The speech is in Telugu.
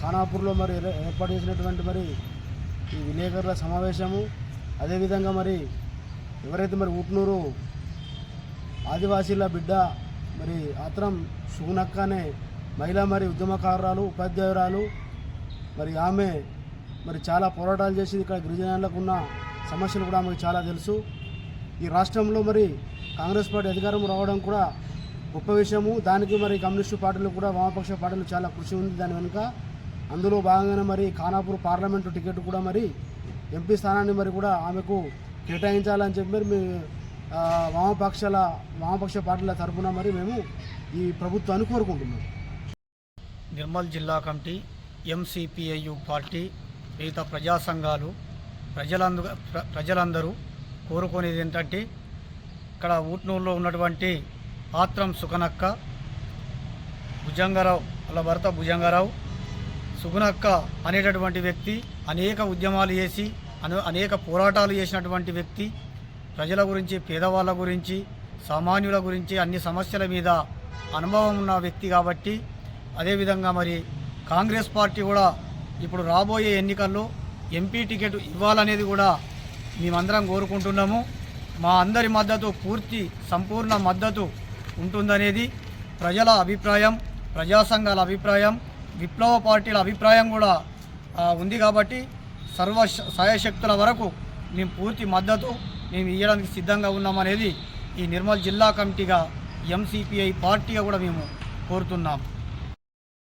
ఖానాపూర్లో మరి ఏర్పాటు చేసినటువంటి మరి ఈ విలేకరుల సమావేశము. అదేవిధంగా మరి ఎవరైతే మరి ఊట్నూరు ఆదివాసీల బిడ్డ మరి ఆత్రం సుగునక్క అనే మహిళా మరి ఉద్యమకారురాలు ఉపాధ్యాయురాలు మరి ఆమె మరి చాలా పోరాటాలు చేసి ఇక్కడ గిరిజనులకు ఉన్న సమస్యలు కూడా ఆమెకు చాలా తెలుసు. ఈ రాష్ట్రంలో మరి కాంగ్రెస్ పార్టీ అధికారం రావడం కూడా గొప్ప విషయము. దానికి మరి కమ్యూనిస్టు పార్టీలు కూడా వామపక్ష పార్టీలు చాలా కృషి ఉంది దాని వెనుక. అందులో భాగంగానే మరి ఖానాపూర్ పార్లమెంటు టికెట్ కూడా మరి ఎంపీ స్థానాన్ని మరి కూడా ఆమెకు కేటాయించాలని చెప్పి మరి మీ వామపక్షాల వామపక్ష పార్టీల తరఫున మరి మేము ఈ ప్రభుత్వాన్ని కోరుకుంటున్నాం. నిర్మల్ జిల్లా కమిటీ ఎంసిపిఐయు పార్టీ మిగతా ప్రజా సంఘాలు ప్రజలందు ప్ర- ప్రజలందరూ కోరుకునేది ఏంటంటే ఇక్కడ ఊట్నూరులో ఉన్నటువంటి ఆత్రం సుకనక్క భుజంగరావు వాళ్ళ భర్త భుజంగరావు సుగుణక్క అనేటటువంటి వ్యక్తి అనేక ఉద్యమాలు చేసి అనేక పోరాటాలు చేసినటువంటి వ్యక్తి ప్రజల గురించి పేదవాళ్ళ గురించి సామాన్యుల గురించి అన్ని సమస్యల మీద అనుభవం ఉన్న వ్యక్తి కాబట్టి అదేవిధంగా మరి కాంగ్రెస్ పార్టీ కూడా ఇప్పుడు రాబోయే ఎన్నికల్లో ఎంపీ టికెట్ ఇవ్వాలనేది కూడా మేమందరం కోరుకుంటున్నాము. మా అందరి మద్దతు పూర్తి సంపూర్ణ మద్దతు ఉంటుందనేది ప్రజల అభిప్రాయం ప్రజా సంఘాల అభిప్రాయం విప్లవ పార్టీల అభిప్రాయం కూడా ఉంది కాబట్టి సర్వ సాయశక్తుల వరకు మేము పూర్తి మద్దతు మేము ఇవ్వడానికి సిద్ధంగా ఉన్నామనేది ఈ నిర్మల్ జిల్లా కమిటీగా ఎంసీపీఐ పార్టీగా కూడా మేము కోరుతున్నాం.